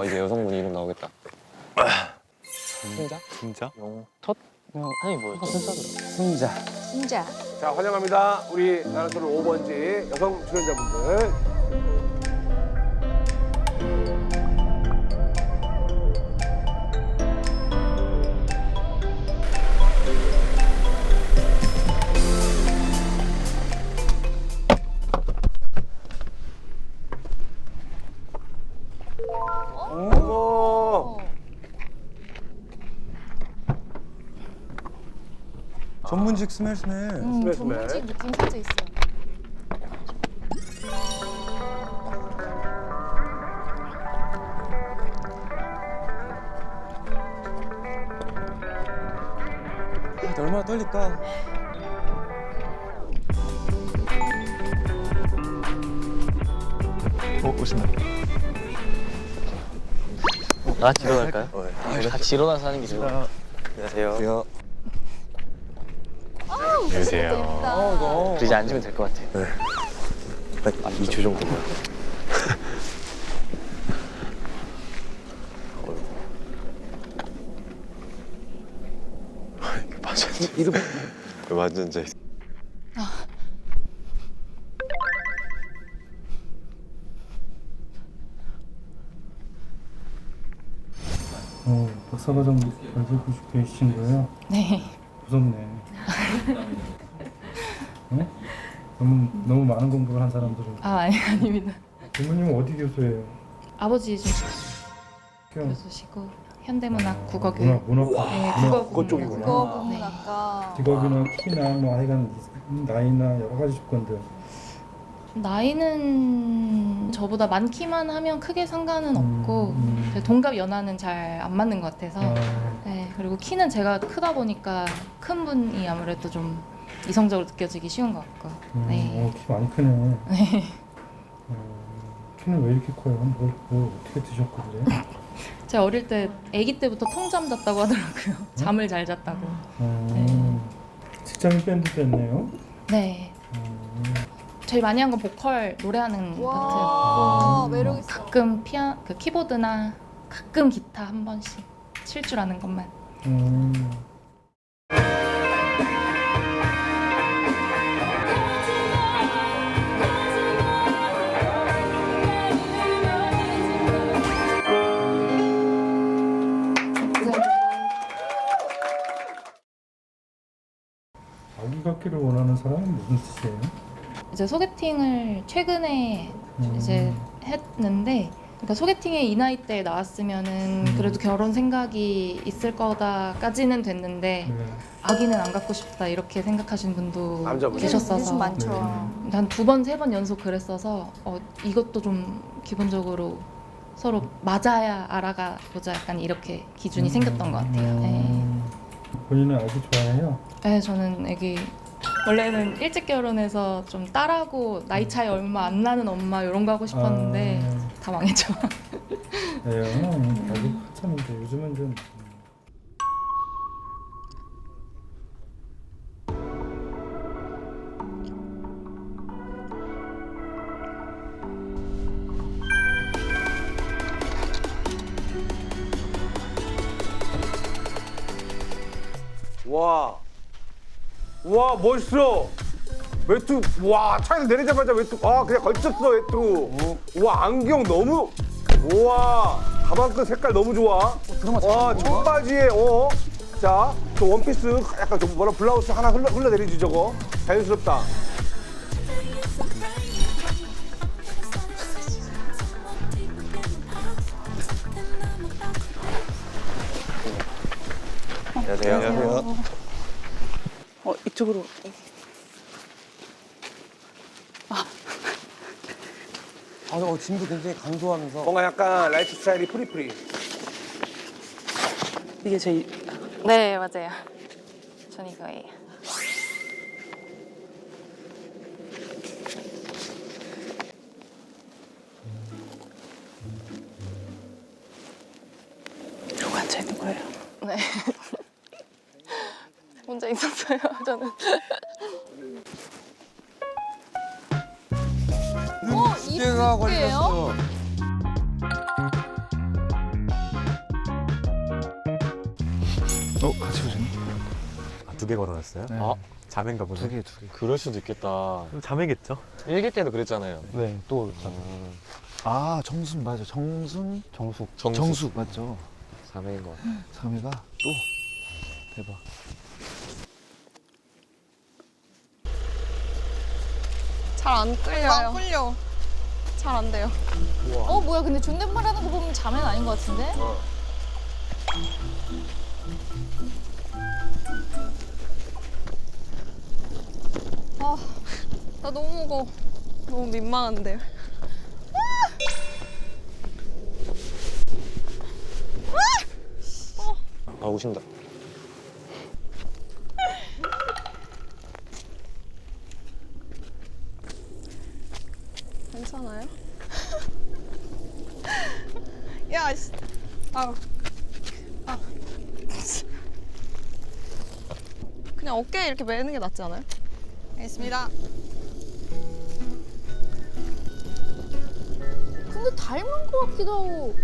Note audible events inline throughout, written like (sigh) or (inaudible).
아 이제 여성분 이름 나오겠다. 순자? 진짜? 영텄? 그냥 아니 뭐 순자더라. 순자. 진짜. 자 환영합니다. 우리 서로 5번지 여성 출연자분들. 어머. 전문직 스멜 스멜. 음, 스멜, 전문직 스멜. 느낌 살짝 있어요. 아, 얼마나 떨릴까? 어, 오신다. 같이 일어날까요? 어, 우리 같이 일어나서 하는 게 좋아. 안녕하세요. 안녕하세요. 안녕하세요. 어, 이제 앉으면 될 것 같아. 한 2초 정도만. 맞아. 이름 완전 제. 박사과정 잘 듣고 계신 거예요? 네. 무섭네. 어? 너무 너무 많은 공부를 한 사람들은 아 아니 아닙니다. 부모님은 어디 교수예요? 아버지 좀 그냥 교수시고 현대문학 문화 국어교육. 문화 네, 국어 그것 쪽이구나. 국어 국문학과 직업이나 키나 뭐 하여간 나이나 여러 가지 조건들 나이는 저보다 많기만 하면 크게 상관은 없고 음, 제 동갑 연하는 잘 안 맞는 것 같아서 아, 네, 그리고 키는 제가 크다 보니까 큰 분이 아무래도 좀 이성적으로 느껴지기 쉬운 것 같고 음, 네. 어, 키 많이 크네. 네. 어, 키는 왜 이렇게 커요? 뭘, 뭘 어떻게 드셨고 그래? (laughs) 제가 어릴 때 아기 때부터 통잠 잤다고 하더라고요 잠을 잘 잤다고 음, 직장인 밴드도 했네요. 네 음, 제일 많이 한 건 보컬 노래하는 파트 와 매력 있어. 가끔 피아 그 키보드나 가끔 기타 한 번씩 칠 줄 아는 것만 음. 아기 갖기를 원하는 사람은 무슨 뜻이에요? 이제 소개팅을 최근에 음, 이제 했는데 그러니까 소개팅에 이 나이 때 나왔으면은 음. 그래도 결혼 생각이 있을 거다까지는 됐는데 네. 아기는 안 갖고 싶다 이렇게 생각하시는 분도 남자분이? 요즘 계셨어서 많죠. 한두 번 세 번 연속 그랬어서 어, 이것도 좀 기본적으로 서로 맞아야 알아가 보자 약간 이렇게 기준이 음, 생겼던 것 같아요. 네. 음. 본인은 아기 좋아해요? 네, 저는 애기 원래는 일찍 결혼해서 좀 딸하고 나이 차이 얼마 안 나는 엄마 이런 거 하고 싶었는데 아, 다 망했죠. 네요. 아기 한참인데 요즘은 좀 와. 와 멋있어. 외투 와 차에서 내리자마자 외투 아 그냥 걸쳤어 외투. 와 안경 너무 우와 가방끈 색깔 너무 좋아. 와 청바지에 어. 자, 저 원피스 약간 좀 뭐라 블라우스 하나 흘러 흘러내리지 저거 자연스럽다. 안녕하세요. 안녕하세요. 어 이쪽으로 아, 어, 짐도 굉장히 강조하면서. 뭔가 약간 라이프 스타일이 프리프리. 이게 제일 네, 맞아요. 전 이거예요. 이러고 앉아 있는 거예요. 네. (laughs) 혼자 있었어요, (laughs) 저는. 어, 이 걸렸어. 어, 같이 오셨네. 아, 두개 걸어놨어요? 네. 아, 자매인가 보네. 두 개, 두 개. 그럴 수도 있겠다. 자매겠죠? 일기 때도 그랬잖아요. 네, 또. 음. 아, 정순 맞아. 정순, 정숙. 정숙. 정숙 맞죠? 자매인 것 자매가 또 대박. 잘안 끌려요. 안 끌려. 잘 안 돼요. 어 뭐야 근데 존댓말 하는 거 보면 자매는 아닌 것 같은데? 아, 나 너무 무거워. 너무 민망한데요. 아 우신다. 괜찮아요? (laughs) 야, 씨. 아우. 아. 그냥 어깨에 이렇게 매는 게 낫지 않아요? 알겠습니다. 근데 닮은 것 같기도 하고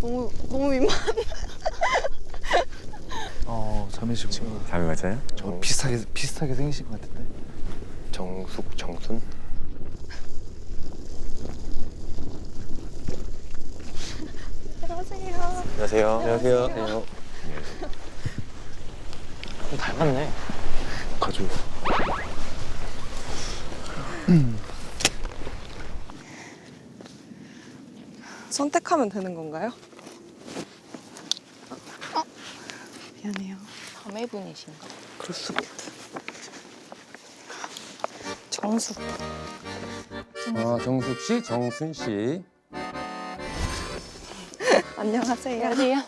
너무 너무 민망. 어, 자매시고. 자매 맞아요? 저 비슷하게 비슷하게 생기신 것 같은데. 정숙 정순. (laughs) 안녕하세요. 안녕하세요. 안녕하세요. 안녕. 닮았네. 가족. 선택하면 되는 건가요? 미안해요. 자매분이신가? 수도. 정숙. 아, 정숙 씨, 정순 씨. (laughs) 안녕하세요. 안녕하세요.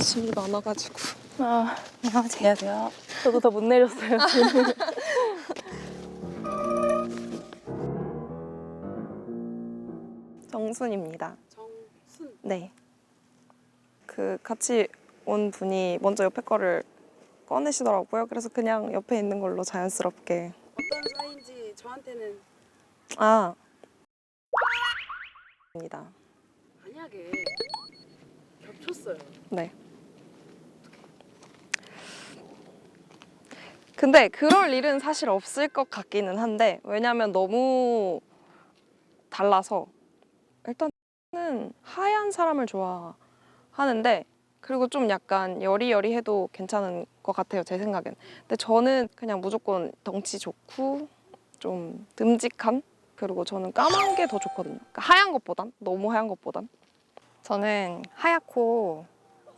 짐이 많아가지고. 아 안녕하세요. 안녕하세요. 저도 더 못 내렸어요. (laughs) 정순입니다. 정순? 네. 그 같이 온 분이 먼저 옆에 거를 꺼내시더라고요. 그래서 그냥 옆에 있는 걸로 자연스럽게. 어떤 사이인지 저한테는 아. 입니다. 만약에 겹쳤어요. 네. 근데 그럴 일은 사실 없을 것 같기는 한데 왜냐면 너무 달라서 일단은 하얀 사람을 좋아하는데 그리고 좀 약간 여리여리해도 괜찮은 것 같아요 제 생각엔. 근데 저는 그냥 무조건 덩치 좋고 좀 듬직한 그리고 저는 까만 게 더 좋거든요. 그러니까 하얀 것보단 너무 하얀 것보단. 저는 하얗고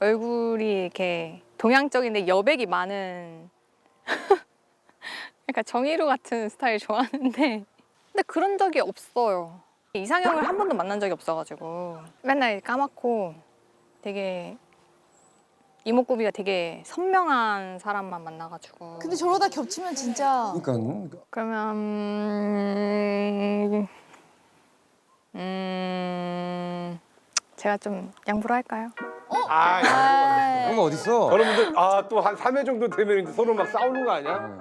얼굴이 이렇게 동양적인데 여백이 많은 (laughs) 약간 정의로 같은 스타일 좋아하는데. 근데 그런 적이 없어요. 이상형을 한 번도 만난 적이 없어가지고. 맨날 까맣고 되게 이목구비가 되게 선명한 사람만 만나가지고 근데 저러다 겹치면 진짜 그러니까 그러면 음, 음 제가 좀 양보를 할까요? 아, 아, 그런 거 어딨어? 저런 분들 아 또 한 3회 정도 되면 이제 서로 막 싸우는 거 아니야?